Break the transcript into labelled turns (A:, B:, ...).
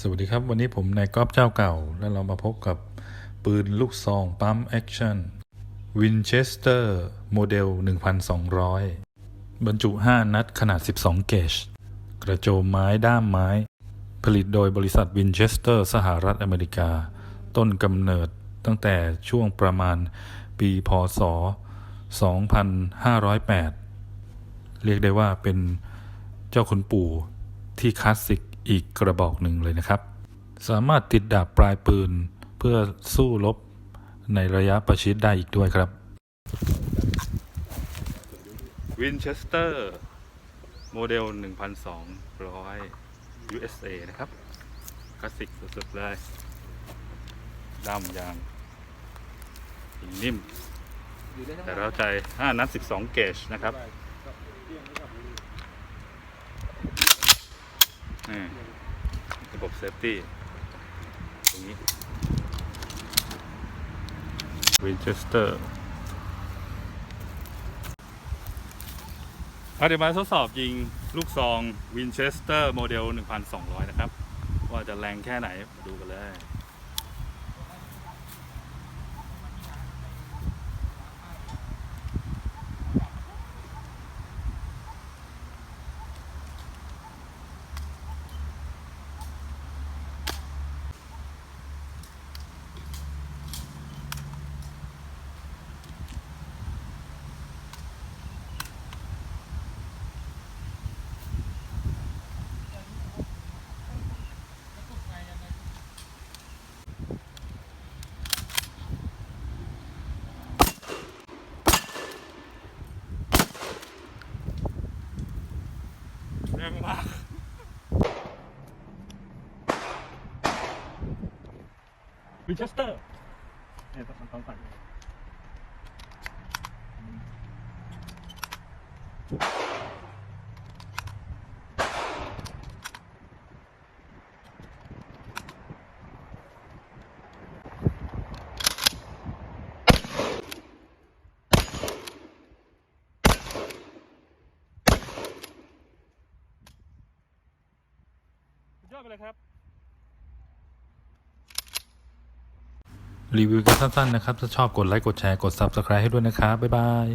A: สวัสดีครับ วันนี้ผมนายก๊อฟเจ้าเก่า แล้วเรามาพบกับปืนลูกซองปั๊มแอคชั่นวินเชสเตอร์โมเดล 1200 บรรจุ 5 นัดขนาด 12 เกจ กระโจมไม้ด้ามไม้ ผลิตโดยบริษัทวินเชสเตอร์ สหรัฐอเมริกา ต้นกำเนิดตั้งแต่ช่วงประมาณปีพศ 2508 เรียกได้ว่าเป็นเจ้าคุณปู่ที่คลาสสิก อีกกระบอกหนึ่งเลยนะครับ สามารถติดดาบปลายปืนเพื่อสู้รบในระยะประชิดได้อีกด้วยครับ วินเชสเตอร์ โมเดล 1,200 USA นะครับคลาสสิกสุดๆเลยด้ามยางนิ่ม แต่เราใจ 5 นัด 12 เกจนะครับ ระบบเซฟตี้ตรงนี้วินเชสเตอร์เดี๋ยวมาทดสอบยิงลูกซองวินเชสเตอร์โมเดล 1200 นะครับ ว่าจะแรงแค่ไหนมาดูกันเลย แรงมากวินเชสเตอร์เนี่ยต้องต้องใส่สุ ยอดไปเลยครับ รีวิวกันสั้นๆนะครับ ถ้าชอบกดไลค์กดแชร์กด Subscribe ให้ด้วยนะครับ บ๊ายบาย